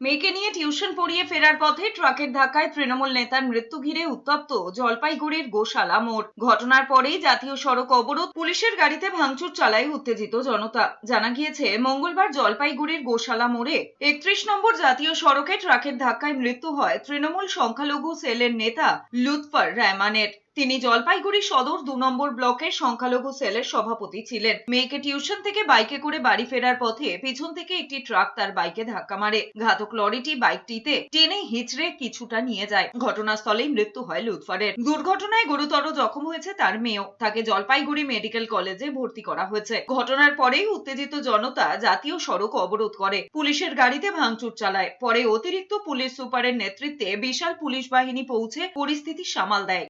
মেয়েকে নিয়ে টিউশন পড়িয়ে ফেরার পথে ট্রাকের ধাক্কায় তৃণমূল নেতার মৃত্যু ঘিরে উত্তপ্ত জলপাইগুড়ির গোশালা মোড়। ঘটনার পরেই জাতীয় সড়ক অবরোধ পুলিশের গাড়িতে ভাঙচুর চালায় উত্তেজিত জনতা। জানা গিয়েছে, মঙ্গলবার জলপাইগুড়ির গোশালা মোড়ে একত্রিশ নম্বর জাতীয় সড়কে ট্রাকের ধাক্কায় মৃত্যু হয় তৃণমূল সংখ্যালঘু সেলের নেতা লুৎফর রহমানের। তিনি জলপাইগুড়ি সদর দু নম্বর ব্লকের সংখ্যালঘু সেলের সভাপতি ছিলেন। মেয়েকে টিউশন থেকে বাইকে করে বাড়ি ফেরার পথে পিছন থেকে একটি ট্রাক তার বাইকে ধাক্কা মারে। ঘাতক লরিটি বাইকটিতে টেনে হিচড়ে কিছুটা নিয়ে যায়। ঘটনাস্থলেই মৃত্যু হয় লুৎফারের। দুর্ঘটনায় গুরুতর জখম হয়েছে তার মেয়েও। তাকে জলপাইগুড়ি মেডিকেল কলেজে ভর্তি করা হয়েছে। ঘটনার পরেই উত্তেজিত জনতা জাতীয় সড়ক অবরোধ করে। পুলিশের গাড়িতে ভাঙচুর চালায়। পরে অতিরিক্ত পুলিশ সুপারের নেতৃত্বে বিশাল পুলিশ বাহিনী পৌঁছে পরিস্থিতি সামাল দেয়।